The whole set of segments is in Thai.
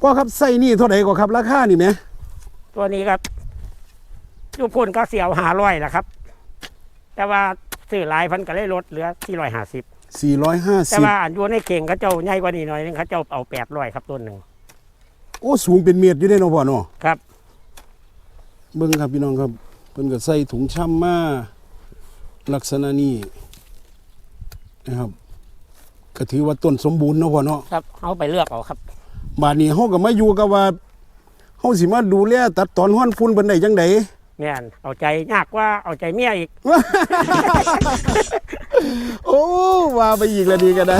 พ่อครับไส้นี่เท่าไหร่กว่าครับราคานี่ไหมตัวนี้ครับยูพุ่นก็เสียวหาร้อยแหละครับ แต่ว่าซื้อหลายพันก็เลยลดเหลือที่ร้อยห้าสิบสี่ร้อยห้าแต่สิบว่าอันอยูในเข่งเขาเจ้าใหญ่กว่านี้หน่อยนึงเขาเจ้าเอาแปดร้อยครับต้นหนึ่งโอ้สูงเป็นเมตรอยู่ได้เนาะพ่อเนาะครับ เบิ่งครับพี่น้องครับเพิ่นก็ใส่ถุงช่ำมาลักษณะนี้นะครับก็ถือว่าต้นสมบูรณ์เนาะพ่อเนาะครับเอาไปเลือกเอาครับ บาดนี้เฮาก็มาอยู่กับว่าเฮาสิมาดูแลตัดตอนห้อนฝุ่นเพิ่นได้จังไดแม่นเอาใจยากกว่าเอาใจเมียอีก โอ้ว่าไปอีกแล้วดีก็ได้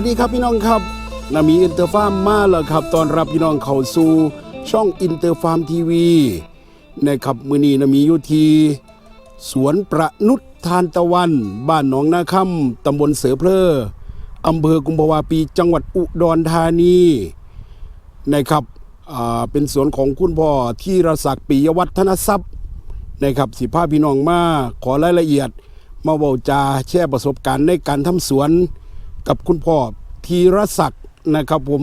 วัสดีครับพี่น้องครับนามีอินเตอร์ฟาร์มมาแล้วครับตอนรับพี่น้องเข้าสู่ช่องอินเตอร์ฟาร์มทีวีนะครับมือนี้นามีอยู่ที่สวนประนุษทานตะวัน บ้านหนองนาคำตำบลเสือเพลออำเภอกุมภาวาปี จังหวัดอุดรธานีนะครับอ่าเป็นสวนของคุณพ่อที่รศักดิ์ปิยวัฒนทรัพย์นะครับสิพาพี่น้องมาขอรายละเอียด มาเว้าจาแชร์ประสบการณ์ในการทำสวน กับคุณพ่อธีรศักดิ์นะครับผม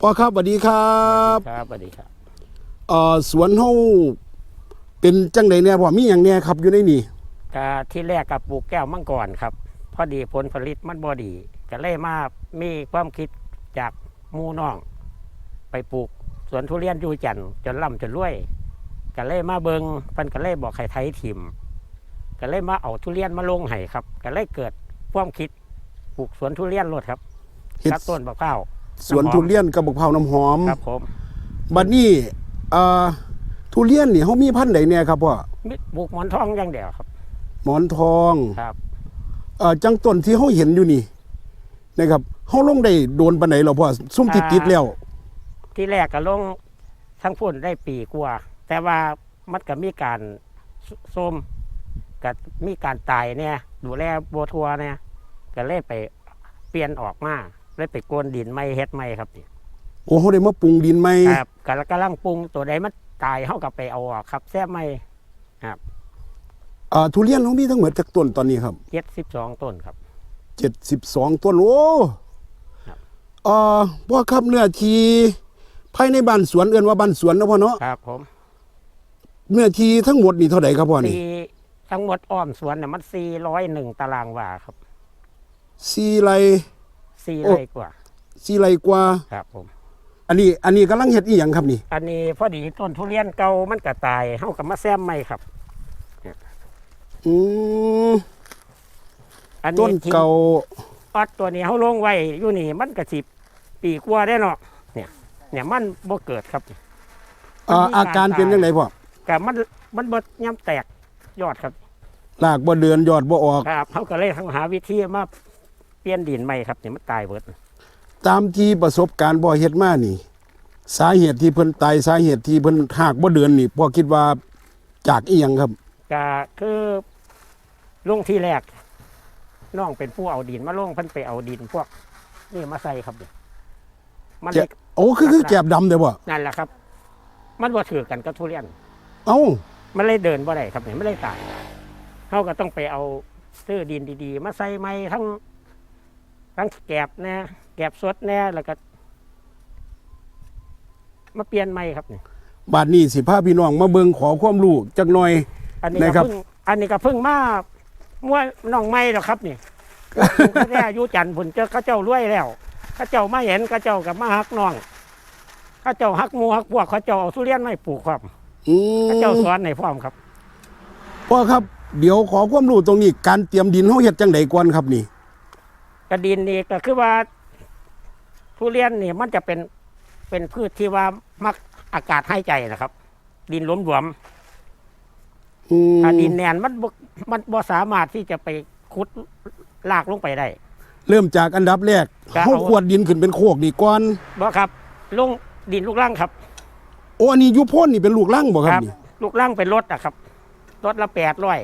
พ่อครับสวัสดีครับครับสวัสดีครับเอ่อสวนเฮาเป็นจังไดเนี่ยพ่อมีอย่างแน่ครับอยู่ในนี่ก็ที่แรกกับปลูกแก้วมังกรครับ พอดีผลผลิตมันบ่ดีก็เลยมามีความคิดจากหมู่น้อง ไปปลูกสวนทุเรียนอยู่จันทน์จนล่ำจนรวยก็เลยมาเบิงเพิ่นก็เลยบอกให้ไทยถิ่มก็เลยมาเอาทุเรียนมาลงให้ครับก็เลยเกิด ความคิดปลูกสวนทุเรียนรถครับเฮ็ดกับต้นบักพร้าวสวนทุเรียนกับบักพร้าวน้ำหอมครับผมบัดนี้เอ่อทุเรียนนี่เฮามีพันธุ์ใดแน่ครับพ่อมิปลูกหมอนทองอย่างเดียวครับหมอนทองครับ เอ่อจังต้นที่เฮาเห็นอยู่นี่นะครับเฮาลงได้โดนปานไหนแล้วพ่อซุ่มติดติดๆแล้ว ที่แรกก็ลงทั้งพุ่นได้ปีกว่า แต่ว่ามันก็มีการสส้มกับมีการตายเนี่ย ดูแลบัวทัวเนี่ยก็เลยไปเปลี่ยนออกมาเลยไปโกนดินไม่เฮ็ดไม่ครับนี่โอ้เฮาได้มาปรุงดินใหม่ครับก็กำลังปรุงตัวใดมันตายเฮากับไปเอาออกครับแซ่บไม่เอ่อทุเรียนเฮามีทั้งหมดจักต้นตอนนี้ครับเจ็ดสิบสองต้นครับเจ็ดสิบสองต้นโอ้ครับเอ่อพ่อครับเนื้อทีภายในบ้านสวนเอื่นว่าบ้านสวนนะพ่อเนาะครับผมเนื้อทีทั้งหมดนี่เท่าไหร่ครับพ่อนี่สี่ ทั้งหมดอ้อมสวนเนี่ยมันสี่ร้อยหนึ่งตารางวาครับสี่ไรสี่โอ้ไร่กว่าสี่ไรกว่าครับผม อันนี้อันนี้กำลังเฮ็ดอีหยังครับนี่ อันนี้พอดีต้นทุเรียนเก่ามันก็ตายเฮากับมาแซมใหม่ครับ อืมอันต้นที่เก่าออดตัวนี้เฮาลงไว้อยู่นี่มันก็สิปีกว่าได้เนาะเนี่ย เนี่ยมันบ่เกิดครับอ่าอาการเป็นยังไงพ่อ ก็มันมันบ่ย่ํแตก ยอดครับลากบ่เดือนยอดบ่ออก ครับเฮาก็เลยหาวิธีมาเปลี่ยนดินใหม่ครับเนี่ยมันตายเบิดตามที่ประสบการณ์พ่อเฮ็ดมานี่ สาเหตุที่เพิ่นตายสาเหตุที่เพิ่นหากบ่เดือนนี่พ่อคิดว่าจากอีหยังครับก็คือลงที่แรกน้องเป็นผู้เอาดินมาลงเพิ่นไปเอาดินพวก นี่มาใส่ครับเนี่ยมันเลยโอ้คือคือแกบดำเด้อบ่นั่นแหละครับ มันบ่ถือกันกับทุเรียน เอ้า มันเลยเดินบ่ได้ครับเนี่ยไม่ได้ตายเขาก็ต้องไปเอาซื้อดินดีๆ มาใส่ไม้ทั้งทั้งแกบแน่แกบสดแน่แล้วก็ มาเปลี่ยนไม้ครับเนี่ยบาดนี้สิพาพี่น้องมาเบิ่งขอความรู้จักหน่อยอันนี้นะครัก็บเพิ่งอันนี้ก็เพิ่งมามั่วน้องไม้แล้วครับนี่ ก็แค่อายุจันทร์ผุนเจ้าเข้าเจ้ารวยแล้วเข้าเจ้ามาเห็นเข้าเจ้ากับมาฮักน้องเข้าเจ้าฮักหมูฮักพวกเข้าเจ้าเอาทุเรียนไม่ปลูกครับ อืมเข้าเจ้าสอนในพร้อมครับ พ่อครับ เดี๋ยวขอความรู้ตรงนี้ การเตรียมดินเฮาเฮ็ดจังไดก่อนครับนี่ กระดินนี่ก็คือว่าทุเรียนนี่มันจะเป็นเป็นพืชที่ว่ามักอากาศให้ใจนะครับ ดินหลวมอืมๆถ้าดินแน่นมันบ่มันบ่สามารถที่จะไปขุดลากลงไปได้ เริ่มจากอันดับแรกครับเฮาขวดดินขึ้นเป็นโคกนี่ก่อนบ่ครับลงดินลูกล่างครับ โอ้อันนี้อยุพ่นนี่เป็นลูกล่างบ่ครับนี่ลูกล่างเป็นรถอะครับรถละแปดร้อย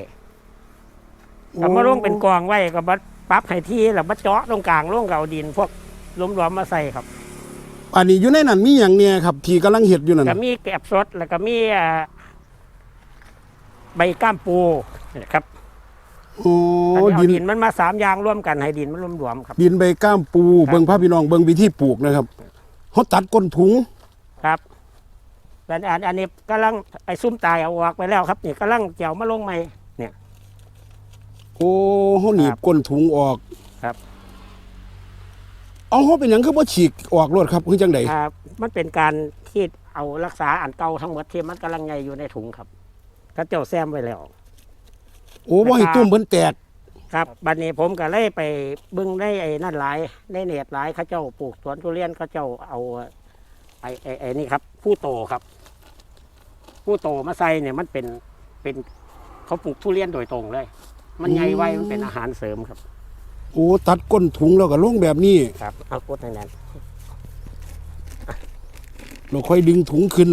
โอ้ก็มาลงเป็นกองไว้ก็บัดปรั๊บให้ที่แล้วบัดเจาะตรงกลางลงกับเอาดิน พวกหล้มๆมาใส่ครับอันนี้อยู่ในนั้นมีหยังเนี่ยครับ ที่กำลังเฮ็ดอยู่นั่นก็มีแกบสดแล้วก็มีอ่าใบก้ามปูนะครับโอ้อันนี้เอาดินดินมันมาสามอย่างร่วมกันให้ดินมันรวมๆครับ ดินใบก้ามปูครับเบิ่งพาพี่น้องเบิ่งวิธีปลูกนะครับเขาตัดก้นถุงครับ แต่อันอันนี้กำลังไอ้ซุ้มตายเอาออกไปแล้วครับนี่กำลังเจียวมาลงใหม่โอ้เขาหนีครับบก้นถุงออกครับ เอาเขาเป็นหยังคือบ่ฉีกออกรถครับคือจังไดครับ มันเป็นการที่เอารักษาอันเก่าทั้งหมดที่มันกำลังใหญ่อยู่ในถุงครับถ้าเจ้าแซมไว้แล้ว โอ้บ่ให้ตุ้มเพิ่นแตกครับบัดนี้ผมก็เลยไปเบึงได้ไอ้นั่นหลายได้เนตหลายเขาเจ้าปลูกสวนทุเรียนเขาเจ้าเอาไอ้ไอ้ไอ้นี่ครับ ผู้โตครับ ผู้โตมาใส่เนี่ยมันเป็นเป็นเขาปลูกทุเรียนโดยตรงเลย มันใหญ่ไว้มันเป็นอาหารเสริมครับโอ้ตัดก้นถุงแล้วก็ลงแบบนี้ครับเอากดในนั้นเราค่อยดึงถุงขึ้น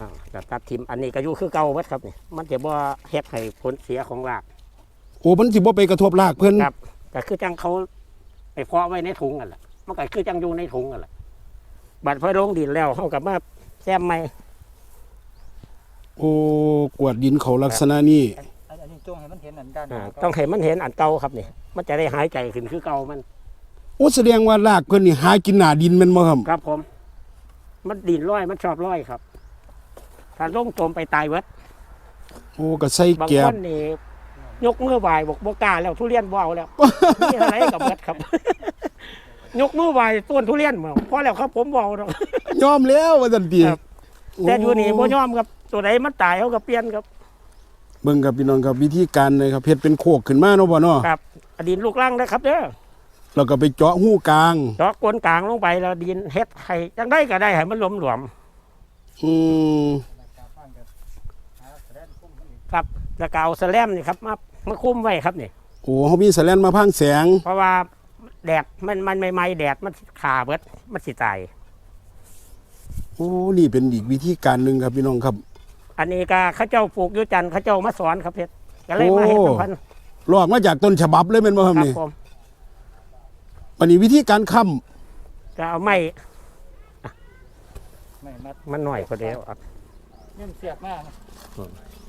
อ้าวก็ตัดทิมอันนี้ก็อยู่คือเก่าเวัดครับนี่มันจะบ่เฮ็ดให้ผลเสียของรากโอ้มันสิบ่ไปกระทบรากเพิ่นครับก็คือจังเขาไปเพาะไว้ในถุงกันแหละมันก็คือจังอยู่ในถุงกันแหละบัดพอลงดินแล้วเขากับมาแซมใหม่ โอ้กวาดดินเขาลักษณะนี้อันอันนี้จ้องให้มันเห็นอันด้านหอ่าน้าต้องให้มันเห็นอันเก่าครับนี่มันจะได้หายใจขึ้นคือเก่ามันโอ้แสดงว่ารากเพิ่นนี่หากินหน้าดินแม่นบ่ครับครับผม มันดินร้อยมันชอบร้อยครับ ถ้าลงจมไปตายเวิดโอ้ก็ใส่บางแก็คบนนี่ยกมือไหวบอกบกล้าแล้วทุเรียนบ่เอาแล้ว นี่อะไรกับเบิดครับ ยกมือไหวต้นทุเรียนมาพอแล้วครับผมบเอก ยอมแล้วว่าซั่นติครับ แต่อยู่นี่บ่ยอมครับ ตัวไหนมันตายเขาก็เปลี่ยนครับเบิ่งครับพี่น้องครับวิธีการเลยครับเฮ็ดเป็นโคกขึ้นมาเนาะบ่เนาะครับอดินลูกล่างนะครับเด้อแล้วก็ไปเจาะหูกลางเจาะก้นกลางลงไปแล้วดินเฮ็ดให้จังได้ก็ได้ให้มันหลวมหลวมอืมการฟังกันหาแสดงคุ้มมันอีกๆครับแล้วก็เอาแสแลมนี่ครับมามาคุ้มไว้ครับนี่โอ้เขามีแสแลนมาพังแสง เพราะว่าแดดมันมันไม่ไม่แดดมันขาเบิดมันสิตายโอ้นี่เป็นอีกวิธีการหนึ่งครับพี่น้องครับ อันนี้ก็เข้าเจ้าปลูกอยุจันทร์เข้าเจ้ามาสอนครับเพชรก็เลยมาเห็นโอ้น้ำพันธุ์ลอกมาจากต้นฉบับเลยเป็นบ่ครับครับนี่ผมวันนี้วิธีการค้จะเอาไม้ไม่มัดมันหน่อยก็เดียวครับยิ่งเสียบมากนะ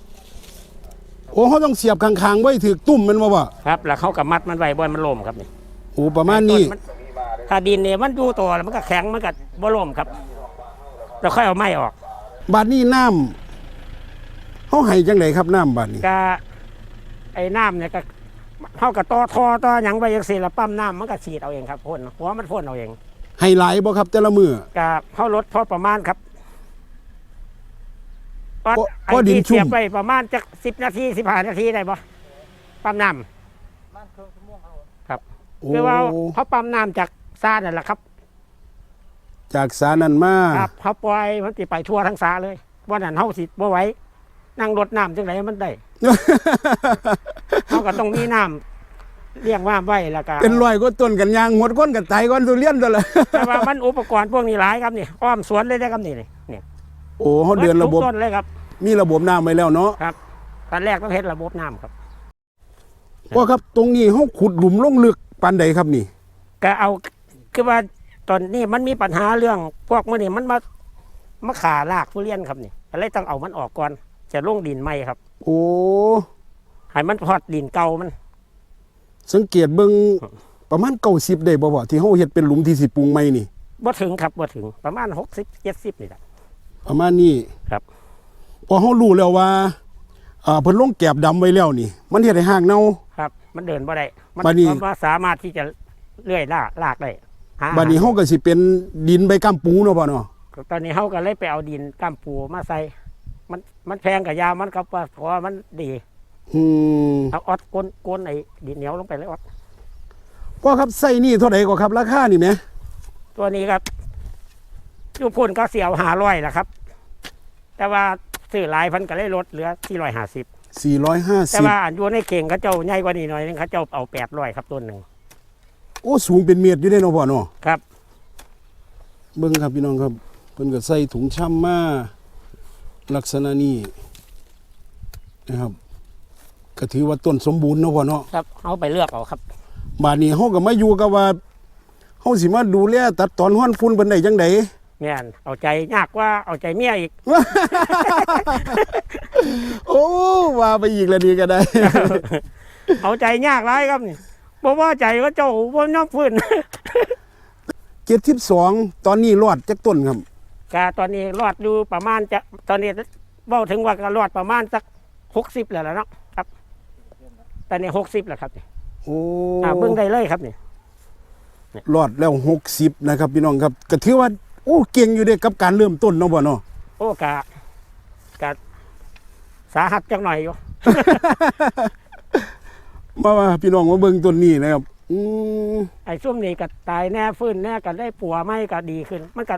ำโอ้เขาต้องเสียบข้างๆไว้ถือตุ่มแมันบ่วะครับ แล้วเขากับมัดมันไว้บ่อยมันล่มครับนี่โอ้ประมาณนี้ต้มัถ้าดินเนี่ยมันอยู่ตัวแล้วมันก็แข็งมันก็บ่ล่มครับแล้วค่อยเอาไม้ออก บาดนี้น้ำ เขาให้จังไดครับน้ำบาดนี้ก็ไอ้น้ำเนี่ยก็เข้ากับต่อทอต่อหยังไปยังสี่ละปั๊มน้ำมันก็ฉีดเอาเองครับพ่นหัวมันพ่นเอาเองให้หลายบ่ครับ แต่ละมือก็เข้ารถพอประมาณครับเพราะไอ้เพราะดินที่ชุ่มเสียบไปประมาณจะสิบนาทีสิบห้านาทีได้ปะปั๊มน้มันเครื่องชั่วโมงเขาำโอ้คือว่าเขาปั๊มน้ำจากซานั่นแหละครับ จากสานันมาครับเขาปล่อยมันติไปทั่วทั้งสาเลยวันนั้นเขาสิบ่ไหว้ นั่งรถน้ำจังไหนมันได้ เขาก็ต้องมีน้ำเลี้ยงว่ามไว้แล้วก็เป็นรอยก็ต้นกันยางหมดก้นกันไตก้อนทุเรียนตัวละแต่ว่ามันอุปกรณ์พวกนี้หลายครับนี่อ้อมสวนเลยได้ครับนี่นี่นี่โอ้เขาเดือนระบบทุกต้นเลยครับ มีระบบน้ำไว้แล้วเนาะตอนแรกต้องเฮ็ดระบบน้ำครับว่าครับตรงนี้เขาขุดหลุมลงลึกปานใดครับนี่ก็เอาคือว่าตอนนี้มันมีปัญหาเรื่องพวกมันนี่มันมามาขาลากทุเรียนครับนี่ก็เลยต้องเอามันออกก่อน จะลงดินใหม่ครับโอ้ให้มันพอดดินเก่ามัน สังเกตเบิ่งประมาณเก้าสิบได้บ่บ่ที่เขาเฮ็ดเป็นหลุมที่สิปรุงใหม่นี่บ่ถึงครับบ่ถึงประมาณหกสิบเจ็ดสิบนี่แหละประมาณนี้ครับพอเขารู้แล้วว่าอ่าเพิ่นลงแกบดำไว้แล้วนี่ มันเฮ็ดให้ห่างเน่าครับ มันเดินบ่ได้มันบัดนี้มันว่าสามารถที่จะเลื่อยลากลากได้หาบัดนี้เฮาก็สิเป็นดินใบกัมปูเนาะบ่เนาะตอนนี้เขาก็เลยไปเอาดินก้ามปูมาใส่ มันมันแพงกับยามันครับว่าเพราะว่ามันดีอืมเอาออดก้นก้นไอ้ดินเหนียวลงไปเลยออดก็ครับใส่นี่เท่าใดก็ครับราคานี่แหมตัวนี้ครับยูพ่นก็เสียวหาร้อยแหละครับ แต่ว่าซื้อหลายพันก็เลยลดเหลือสี่ร้อยห้าสิบแต่ว่า450อันอยู่ในเข่งเขาเจ้าใหญ่กว่านี้หน่อยนึงเขาเจ้าเอาแปดร้อยครับต้นหนึ่งโอ้สูงเป็นเมตรอยู่ได้เนาะบ่เนาะครับ เบิ่งครับพี่น้องครับเพิ่นก็ใส่ถุงช่ำมา ลักษณะนี้นะครับก็ถือว่าต้นสมบูรณ์เนาะพ่อเนาะครับเอาไปเลือกเอาครับบาดนี้เฮาก็มาอยู่กับว่าเฮาสิมาดูแลตัดตอนห้อนฝุ่นเพิ่นได้จังไดแม่นเอาใจยากกว่าเอาใจเมียอีก โอ้ว่าไปอีกแล้วนี่ก็ได้ เอาใจยากร้ายครับนี่บ่ว่าใจว่าเจ้าบ่ยอมฟื้น72ตอนนี้รอดจักต้นครับ กาตอนนี้รอดอยู่ประมาณจะตอนนี้เว้าถึงว่าก็รอดประมาณสัก60แล้วล่ะเนาะครับ ตอนนี้60แล้วครับนี่โอ้อ่าเบิ่งได้เลยครับนี่รอดแล้ว60นะครับ พี่น้องครับก็ถือว่า โอ้เก่งอยู่เด้กับการเริ่มต้นเนาะบ่เนาะโอ้กะกะสาหัสจังหน่อยอยู่ มาว่าพี่น้องมาเบิ่งต้นนี้นะครับอืมไอ้ช่วงนี้ก็ตายแน่ฟื้นแน่ก็ได้ปัวไม่ก็ดีขึ้น มันก็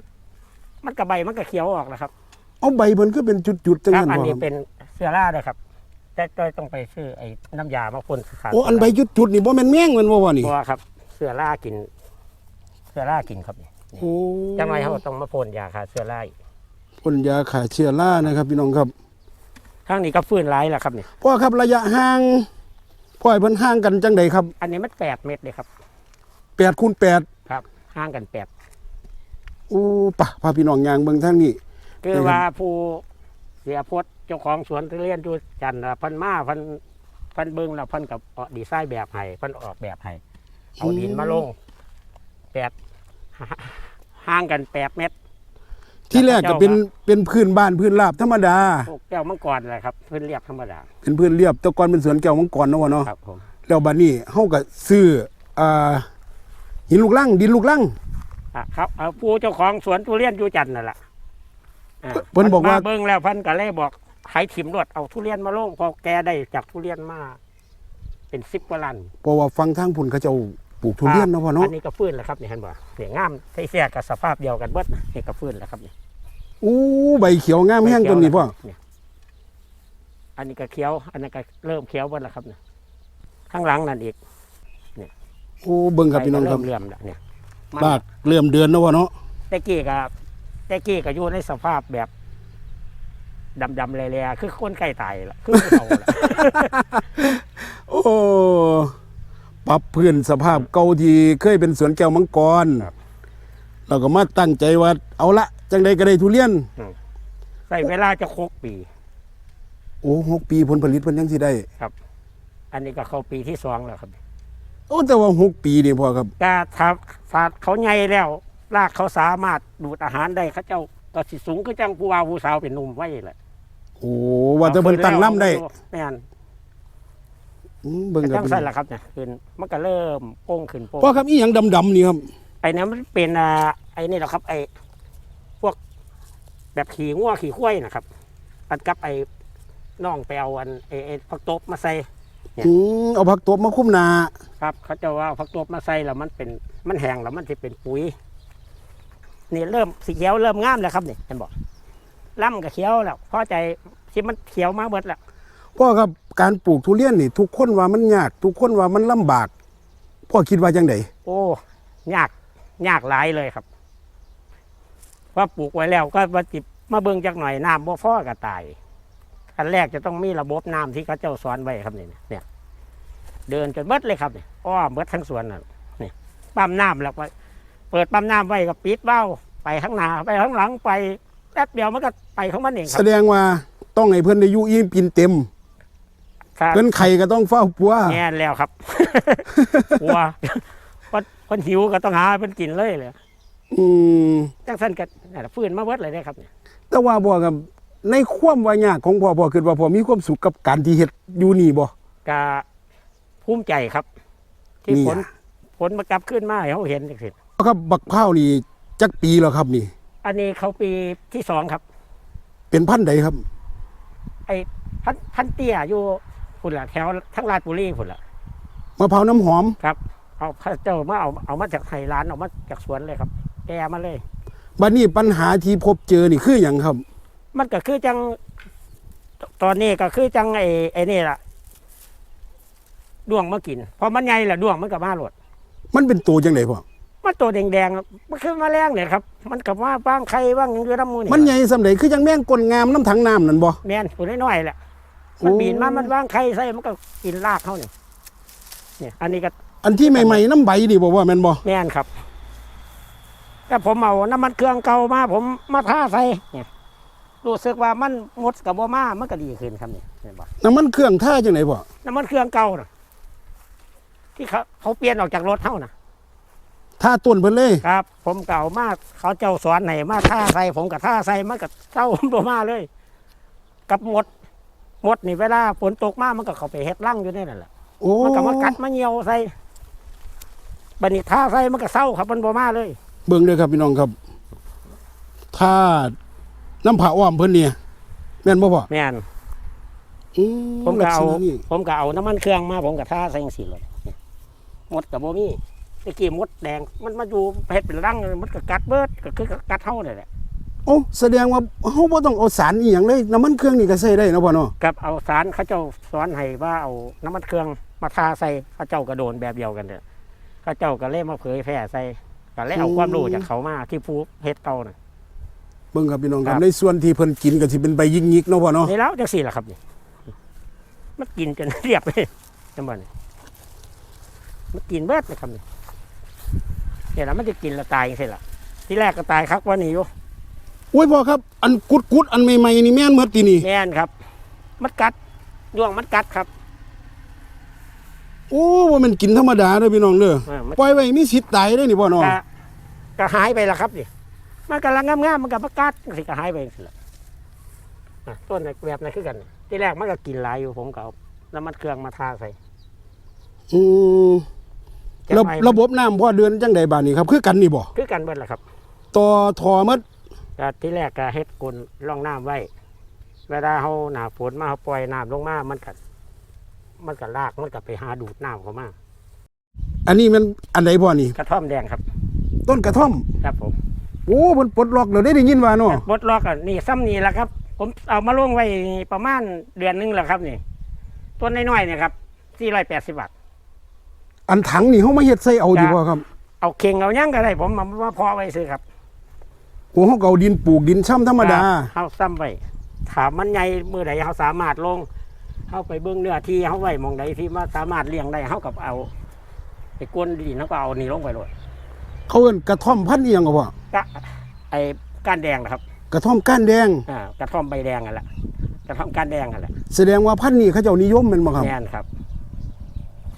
มันก็ใบมันก็เขียวออกแล้วครับเอาใบเพิ่นคือเป็นจุดๆจังครับนั้นอันบ่คนี้รับเป็นเสื้อล่าด้วยครับ แต่ต้อยต้องไปซื้อไอ้น้ำยามาพ่นขาดโอ้อันใบจุดๆนี่บ่แม่นแมงแมันบ่วะนี่ตัวครับเสื้อล่ากินเสื้อล่ากินครับนี่โอ้จังไรเขาต้องมาพ่นยาฆ่าเสื้อล่าอีกพ่นยาฆ่าเชื้อรานะครับพี่น้องครับ ข้างนี้ก็ฟื้นร้ายแล้วครับนี่พ่อครับระยะห่างพ่อให้เพิ่นห่างกันจังใดครับอันนี้มันแปดเม็ดเลยครับ8คูณ8 ครับห่างกันแปดโอ้ปะพาพี่น้องย่างเบิ่งทางนี้ คือครับว่าผู้เสียพจน์เจ้าของสวนทุเรียนอยู่จันทร์น่ะเพันมาเพันเพันเบิ้งแล้วเพันกับออกดีไซน์แบบให้เพันออกแบบให้เอาดินมาลงแปดห่างกันแปดเมตร ที่แรกก็เป็นเป็นพื้นบ้านพื้นราบธรรมดาพวกแก้วมังกรแหละครับเพื่นเรียบธรรมดา เป็นพื้นเรียบแต่ก่อนเป็นสวนแก้วมังกรเนาะวะเนาะครับผมแล้วบัดนี้เฮาก็ซื้ออ่าหินลูกลังดินลูกลัง อะครับเอาผู้เจ้าของสวนทุเรียนอยู่จันทร์นั่นแหละอะเพิ่นบอกว่า มเบิ้งแล้วเพันก็เลยบอกให้ถิ่มรวดเอาทุเรียนมาลงพอแกได้จากทุเรียนมาเป็นสิบกว่าลันเพราะว่าฟังทางพุ่นเขาเจ้าปลูกทุเรียนเนาะพ่อเนาะอันนี้ก็ฟื้นแล้วครับนี่เห็นบ่เนี่ยงามใส่เสียกับสภาพเดียวกันเบิดนี่ก็ฟื้นแล้วครับนี่อู้ใบเขียวงามแห้งต้นนี้พ่อเนี่ยอันนี้ก็เขียว อันนั้นก็เริ่มเขียวเบิดแล้วครับเนี่ยข้างหลังนั่นอีกโอ้เบิ่งครับพี่น้องครับเริ่มเลื่อมแล้วเนี่ย มันบากเริ่มเดือนเนาะวะเนาะแต่กี้ก็แต่กี้ก็อยู่ในสภาพแบบดำๆแหล่ๆคือคนใกล้ตายละคือผู้เฒ่าละ โอ้ปรับพื้นสภาพเก่าที่เคยเป็นสวนแก้วมังกรเราก็มาตั้งใจว่าเอาละจังใดก็ได้ทุเรียน ใส่เวลาจะครบปี โอ้หกปีผลผลิตเพิ่นยังสิได้ อันนี้ก็เข้าปีที่สองแล้วครับ โอ้แต่ว่าหกปีนี่พ่อครับก็ถ้าถ้าเขาใหญ่แล้วรากเขาสามารถดูดอาหารได้เขาเจ้าก็สิสูงคือจังผู้ว่าผู้สาวเป็นหนุ่มไว้แหละโอ้ว่าแต่เพิ่นตั้งลำได้แม่นอืมเบิ่งก็ครับจังสั่นล่ะครับเนี่ยขึ้นมันก็เริ่มโป้งขึ้นโป้งพ่อครับอีหยังดำๆนี่ครับ ไอ้เนี่ยมันเป็นอ่าไอ้นี่แหละครับ ไอ้พวกแบบขี่งัวขี่ข้วยนะครับตัดกับไอ้น่องไปเอาอันไอ้ไอ้ผักตบมาใส่ เนี่ย อืมเอาผักตบมาคุ้มหนา ครับ เขาจะว่าผักตบมาใส่แล้วมันเป็นมันแห้งแล้วมันจะเป็นปุ๋ยนี่เริ่มสีเขียวเริ่มงามแล้วครับนี่เห็นบอกล่ำกับเขียวแล้วพอใจที่มันเขียวมาเบิดแล้วพ่อครับการปลูกทุเรียนนี่ ทุกคนว่ามันยาก ทุกคนว่ามันลำบากพ่อคิดว่าจังไดโอ้ยากยากหลายเลยครับว่าปลูกไว้แล้วก็มาจิบมาเบิ่งจักหน่อยน้ำบ่ฟอก็ตายอันแรกจะต้องมีระบบน้ำที่เขาเจ้าสอนไว้ครับนี่เนี่ย เดินจนเบิดเลยครับเนี่ยอ้อมเบิดทั้งสวนน่ะนี่ปั๊มน้ำแล้วก็เปิดปั๊มน้ำไว้ก็ปิดเบ้าไปข้างหน้าไปข้างหลังไปแป๊บเดียวมันก็ไปของมันเองคแสรับดงว่าต้องให้เพิ่นได้อยู่อิ่มกินเต็มครับเพิ่นไข่ก็ต้องเฝ้าปัวแง่นแล้วครับกลัวคนคนหิวก็ต้องหาให้เป็นกินเลยเลยอืมจังสั้นก็นั่นล่ะฟื้นมาเบิดเลยเนี่ยครับเนี่ยแต่ว่าบ่กับในความว่ายากของพ่อพ่อคิดว่าพ่อมีความสุขกับการที่เฮ็ดอยู่นี่บ่ก็ ภูมิใจครับ ที่นี่ผลอะ ผลมากลับขึ้นมาให้เขาเห็นจังสิครับบักพร้าวนี่จักปีแล้วครับนี่ อันนี้เขาปีที่สองครับ เป็นพันธุ์ใดครับ ไอ้พันพันเตี้ยอยู่พุ่นละแถวทั้งราชบุรีพุ่นละมะพร้าวน้ำหอม ครับ เอาพระเจ้ามาเอาเอามาจากไห้ร้านเอามาจากสวนเลยครับ แกมาเลย บัดนี้ปัญหาที่พบเจอนี่คือหยังครับ มันก็คือจัง ตอนนี้ก็คือจังไอ้ไอ้นี่ล่ะ ด้วงมากินพอมันใหญ่ละด้วงมันก็มาหลดมันเป็นตัวจังไดพ่อมันตัวแดงๆมันคือแมลงเนี่ยครับ มันกับว่าบ้างไข่บ้างหยังอยู่น้ำมูนี่มันใหญ่สำใดคือจังแม่งกลงามน้ำถังน้ำนั่นบ่ แม่นตัวน้อยๆแหละมันโอ้ บินมามันว่างไข่ใส่มันก็กินรากเขาเนี่ยเนี่ย อันนี้ก็อันที่ใหม่ๆน้ำใบนี่บอกว่าแม่นบ่แม่นครับแต่ผมเอาน้ำมันเครื่องเก่ามา ผมมาท่าใส่เนี่ยรู้สึกว่ามันหมดกับบ่มามันก็ดีขึ้นครับเนี่ยเห็นบ่น้ำมันเครื่องท่าจังไหนบ่น้ำมันเครื่องเก่าน่ะ ที่เขาเขาเปลี่ยนออกจากรถเท่าน่ะท่าต้นเพิ่นเลย ครับ ผมเก่ามากเขาเจ้าสอนไหนมาท่าใส่ผมกับท่าใส่มันกับเจ้าบ่มาเลย กับหมดหมดนี่เวลาฝนตกมามันก็เข้าไปเฮ็ดรั่งอยู่ในนั่นแหละโอ้มันก็มากัดมาเหี่ยวใส่บัดนี้ท่าใส่มันก็เศร้าครับมันบ่มาเลย เบิ่งเด้อครับพี่น้องครับท่าน้ำผาอ้อมเพิ่นเนี่ยแม่นบ่พ่อแม่นอืผมก็เอาลัษณะนี้ผมก็เอาน้ำมันเครื่องมา ผมก็ท่าใส่จังซี่เลยห มดกับบ่มีตะกี้มดแดงมันมาอยู่เฮ็ดเป็นรังมันก็กัดเบิดก็คือกัดเฮานี่แหละโอ้แสดงว่าเฮาบ่ต้องเอาสารอีหยังเลยน้ำมันเครื่องนี่ก็ใช้ได้เนาะพ่อเนาะกับเอาสารเขาเจ้าสอนให้ว่าเอาน้ำมันเครื่องมาทาใส่เขาเจ้าก็โดนแบบเดียวกันเนี่ยเขาเจ้าก็เล่มาเผยแพร่ใส่ก็เลยเอาความรู้จากเขามาที่ผู้เฮ็ดเก่าน่ะเบิ่งครับพี่น้องครัครับบในส่วนที่เพิ่นกินก็สิเป็นใบยิงยิกเนาะพ่อเนาะนี่แล้วจังสี่แหละครับนี่มันกินจนเรียบเลยจังบ่นี่ มันกินเบิดเลยครับนี่เนี่ยแล้วมันจะกินและตายจังซี่ล่ะที่แรกก็ตายครับว่านี่อยู่โอ้ยพ่อครับ อันกุดกุดๆอันใหม่ๆนี่แม่นหมดตินี่แม่นครับ มันกัดย่วงมันกัดครับโอ้บ่แม่นกินธรรมดาเด้อพี่น้องเด้อเออมันปล่อยไว้มีสิทธิ์ตายเด้อนี่พ่อเนาะก็ก็หายไปแล้วครับนี่มันกำลังงามๆมันก็ประกาศสิก็หายไปสิละอะต้นในแบบนั้นคือกัน ที่แรกมันก็กินหลายอยู่ผมก็เอาน้ำมันเครื่องมาทาใส่อืมจะ ระไม่ระบบน้ำพ่อเดือนจังใดบาดนี้ครับคือกันนี่บ่คือกันเบิดแหละครับต่อทอหมดก็ที่แรกก็เฮ็ดกลนร่องน้ำไว้ เวลาเฮาหนาฝนมาเฮาปล่อยน้ำลงมามันก็มันก็ลากมันก็ไปหาดูดน้ำเข้ามาอันนี้มันอันใดพ่อนี่กระท่อมแดงครับ ต้นกระท่อมครับผมโอ้เพิ่นปลดล็อกแล้วได้ได้ยินว่าเนาะบดล็อกอะนี่ซ้ำนี่แหละครับ ผมเอามาลงไว้ประมาณเดือนหนึงแล้วครับนี่ต้นน้อยๆเนี่ยครับ480บาท อันถังนี่เฮามาเฮ็ดใส่เอาดีจ้ะพ่อครับ เอาเข่งเอาหยังก็ได้ ผมมามาเพาะไว้ซื้อครับโอ้เฮาก็เอาดินปลูกดินช่ำธรรมดาเฮาซ้ำไว้ถามมันใหญ่มือใดเฮาสามารถลงเฮาไปเบิ่งเนื้อที่เฮาไว้หมองใดที่มาสามารถเลี้ยงได้เฮากับเอา ไปกวนดินเฮาก็เอานี่ลงไปเลยเขาเอิ้นกระท่อมพันธุ์อีหยังก็พ่อก็ไอ้ก้านแดงนะครับ กระท่อมก้านแดงอ่ากระท่อมใบแดงนั่นแหละกระท่อมก้านแดงนั่นแหละแสดงว่าพันธุ์นี้เขาเจ้านิยมแม่นบ่ครับแม่นครับ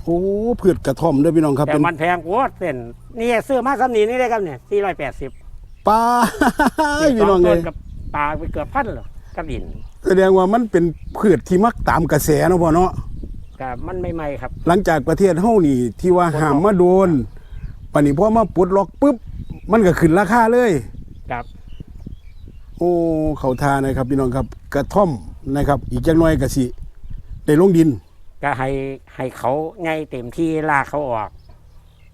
โอ้พืชกระท่อมเด้อพี่น้องครับแต่เป็นมันแพงกว่าเส้นนี่ซื้อมาซ้ำนี้นี่ได้ครับเนี่ย480ปลาพี่น้องสเลต้ยกับปลาไปเกือบพันเหรอกับดินแสดงว่ามันเป็นพืชที่มักตามกระแสเนาะพ่อเนาะก็มันไม่ใหม่ครับ หลังจากประเทศเฮานี่ที่ว่าห้ามมาโดนปันนี้พอมาปลดล็อกปุ๊บ มันก็ขึ้นราคาเลย ครับ โอ้เขาทานะครับพี่น้องครับกระท่อมนะครับ อีกจักหน่อยก็สิได้ลงดิน ก็ให้ให้เขาไงเต็มที่ลากเขาออก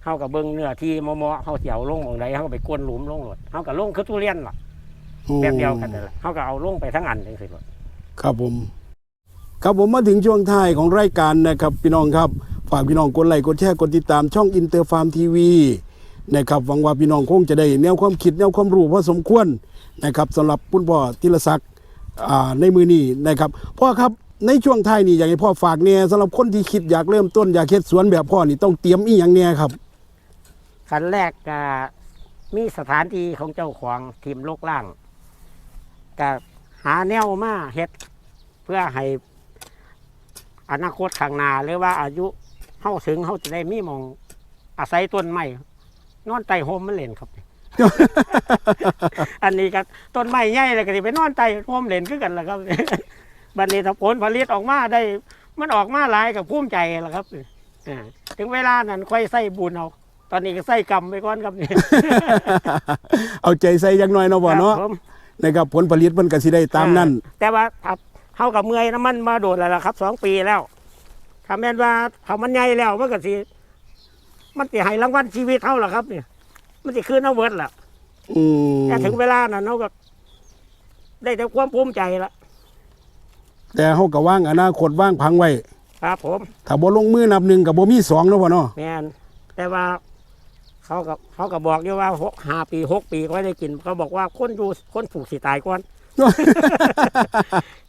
เขากับเบิ้งเนื้อที่มอมอเขาเสียวลงของใดเขาก็ไปกวนหลุมลงหลดเขากับลงคือทุเรียนล่ะโอ้แบบเดียวกันนั่นแหละเขาก็เอาลงไปทั้งอันเลยสิหลดครับผม ครับผมมาถึงช่วงท้ายของรายการนะครับพี่น้องครับฝากพี่น้องกดไลค์กดแชร์กดติดตามช่องอินเตอร์ฟาร์มทีวีนะครับหวังว่าพี่น้องคงจะได้แนวความคิดแนวความรู้พอสมควรนะครับสำหรับคุณพ่อธีรศักดิ์อ่าในมือนี้นะครับพ่อครับ ในช่วงท้ายนี้อยากให้พ่อฝากเนี่ยสำหรับคนที่คิดอยากเริ่มต้นอยากเฮ็ดสวนแบบพ่อนี่ต้องเตรียมอีหยังเนี่ยครับ ขั้นแรกก็มีสถานที่ของเจ้าของทีมโลกล่างก็หาแนวมาเฮ็ดเพื่อให้อนาคตข้างหน้าหรือว่าอายุเฮาถึงเฮาจะได้มีหมองอาศัยต้นไม้นอนใต้โฮมมันเล่นครับ อันนี้ก็ต้นไม้ใหญ่เลยก็สิไปนอนใต้โฮมเล่นคือกันแหละครับ บัดนี้ถ้าผลผลิตออกมาได้ มันออกมาหลายกับภูมิใจแหละครับอ่าถึงเวลานั้นค่อยใส่บุญเอาตอนนี้ก็ใส่กรรมไปก่อนครับนี่ เอาใจใส่อยังน้อยเนาะพ่อเนาะครับผมนะครับผลผลิตมันก็สิได้ตามนั้นอ่แต่ว่าถ้าเฮากับเมื่อยน้ำมันมาโดดแล้วล่ะครับสองปีแล้วถ้าแม่นว่าเขามันใหญ่แล้วมันก็สิมันสิให้รางวัลชีวิตเท่าล่ะครับเนี่ยมันสิคืนเอาเวิร์ดล่ะอืมแต่ถึงเวลานั้นเราก็ได้แต่ความภูมิใจละ แต่เฮาก็วางอนาคตวางพังไว้ครับผม ถ้าบ่ลงมือนับหนึ่งกับบ่มีสองเนาะพ่อเนาะแมนแต่ว่าเขาก็เขาก็บอกอยู่ว่าหกห้าปีหกปีก็ไม่ได้กินเขาบอกว่าคนอยู่คนปลูกสิตายก่อน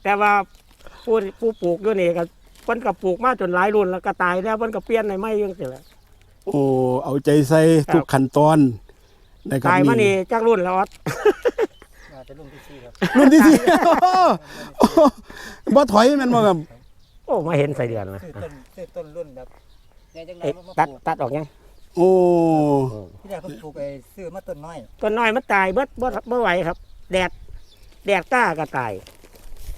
แต่ว่าผู้ผู้ปลูกอยู่นี่ก็เพิ่นก็ปลูกมาจนหลายรุ่นแล้วก็ตายแล้วเพิ่นก็เปลี่ยนในไม้ยังสิละโอ้เอาใจใส่ทุกขั้นตอนนะครับตายมานี่จักรุ่นแล้วออดอา จจะรุ่นที่สี่ครับรุ่นที่สี่โอ้บ่ถอยแมันบ่ครับโอ้มาเห็นใส่เดือนนะซื้อต้นซื้อต้นรุ่นแบบเนี่ยจังไงเอ๊ะมันมาตัดปลูกตัดออกยังโอ้ที่แรกเพิ่นปลูกไอ้ซื้อมาต้นน้อยต้นน้อยมันตายเบิดบ่บ่ไหวครับ แดดแดดต้าก็ตาย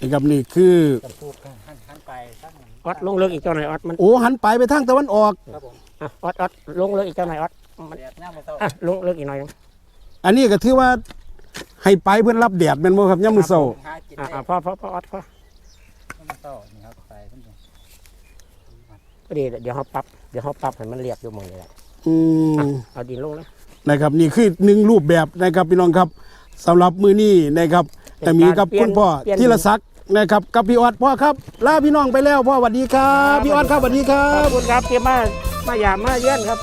นะครับนี่คือจะปลูกหันหันไปตั้งนั้นออดลงเลิกอีกเจ้าหน่อยออดมันโอ้หันไปไปทางตะวันออก ครับผมอะออดออดลงเลิกอีกเจ้าหน่อยออดมันแดดย่างมาเศร้าอะลงเลิกอีกหน่อยหนึงอันนี้ก็ถือว่า ให้ไปเพื่อนรับแดดแม่นบ่ครับยามมื้อเช้าหากินอะได้อะพอพอพอออดพอมาเศร้านี่ครับไปเพิ่นดูพอดีเดี๋ยวเขาปรับเดี๋ยวเขาปรับให้มันเรียบอยู่หมองนี้แหละอืม เอาดินลงนะนะครับนี่คือหนึ่งรูปแบบนะครับพี่น้องครับสำหรับมือนี้นะครับแต่มีกับคุณพ่อธีรศักดิ์นะครับกับพี่ออดพ่อครับลาพี่น้องไปแล้วพ่อสวัสดีครับพี่ออดครับสวัสดีครัขบ อบคุณครับที่มา มายามมาเยี่ยนครับ